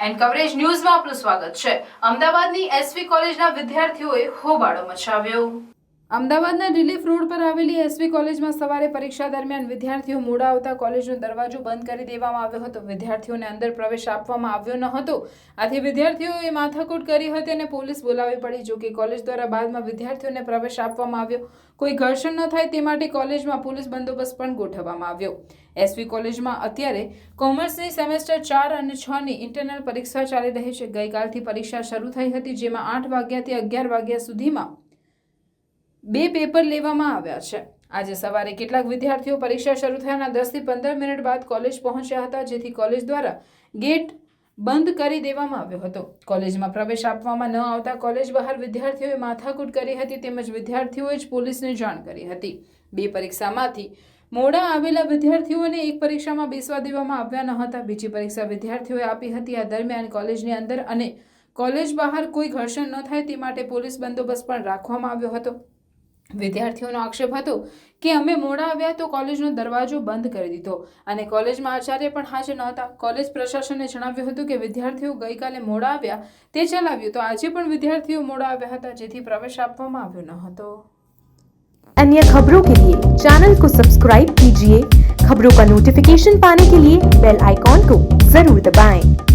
And coverage ન્યૂઝમાં આપનું સ્વાગત છે. અમદાવાદની એસવી કોલેજના વિદ્યાર્થીઓએ હોબાળો મચાવ્યો. અમદાવાદના રિલીફ રોડ પર આવેલી એસવી કોલેજમાં સવારે પરીક્ષા દરમિયાન વિદ્યાર્થીઓ મોડા આવતા કોલેજનો દરવાજો બંધ કરી દેવામાં આવ્યો હતો. વિદ્યાર્થીઓને અંદર પ્રવેશ આપવામાં આવ્યો ન હતો. આથી વિદ્યાર્થીઓએ માથાકૂટ કરી હતી અને પોલીસ બોલાવી પડી. જો કે કોલેજ દ્વારા બાદમાં વિદ્યાર્થીઓને પ્રવેશ આપવામાં આવ્યો. કોઈ ઘર્ષણ ન થાય તે માટે કોલેજમાં પોલીસ બંદોબસ્ત પણ ગોઠવવામાં આવ્યો. એસવી કોલેજમાં અત્યારે કોમર્સની સેમેસ્ટર ચાર અને છ ની ઇન્ટરનલ પરીક્ષા ચાલી રહી છે. ગઈકાલથી પરીક્ષા શરૂ થઈ હતી, જેમાં આઠ વાગ્યાથી અગિયાર વાગ્યા સુધીમાં બે પેપર લેવામાં આવ્યા છે. આજે સવારે કેટલાક વિદ્યાર્થીઓ પરીક્ષા શરૂ થયાના દસથી પંદર મિનિટ બાદ કોલેજ પહોંચ્યા હતા, જેથી કોલેજ દ્વારા ગેટ બંધ કરી દેવામાં આવ્યો હતો. કોલેજમાં પ્રવેશ આપવામાં ન આવતા કોલેજ બહાર વિદ્યાર્થીઓએ માથાકૂટ કરી હતી તેમજ વિદ્યાર્થીઓએ જ પોલીસને જાણ કરી હતી. બે પરીક્ષામાંથી મોડા આવેલા વિદ્યાર્થીઓને એક પરીક્ષામાં બેસવા દેવામાં આવ્યા ન હતા. બીજી પરીક્ષા વિદ્યાર્થીઓએ આપી હતી. આ દરમિયાન કોલેજની અંદર અને કોલેજ બહાર કોઈ ઘર્ષણ ન થાય તે માટે પોલીસ બંદોબસ્ત પણ રાખવામાં આવ્યો હતો. વિદ્યાર્થીઓનો આક્ષેપ હતો કે અમે મોડા આવ્યા તો કોલેજનો દરવાજો બંધ કરી દીધો અને કોલેજમાં આચાર્ય પણ હાજર નહોતા કોલેજ પ્રશાસને જણાવ્યું હતું કે વિદ્યાર્થીઓ ગઈકાલે મોડા આવ્યા તે ચલાવ્યું તો આજે પણ વિદ્યાર્થીઓ મોડા આવ્યા હતા જેથી પ્રવેશ આપવામાં આવ્યો ન હતો अन्य खबरों के लिए चैनल को सब्सक्राइब कीजिए खबरों का नोटिफिकेशन पाने के लिए बेल आइकॉन को जरूर दबाएं।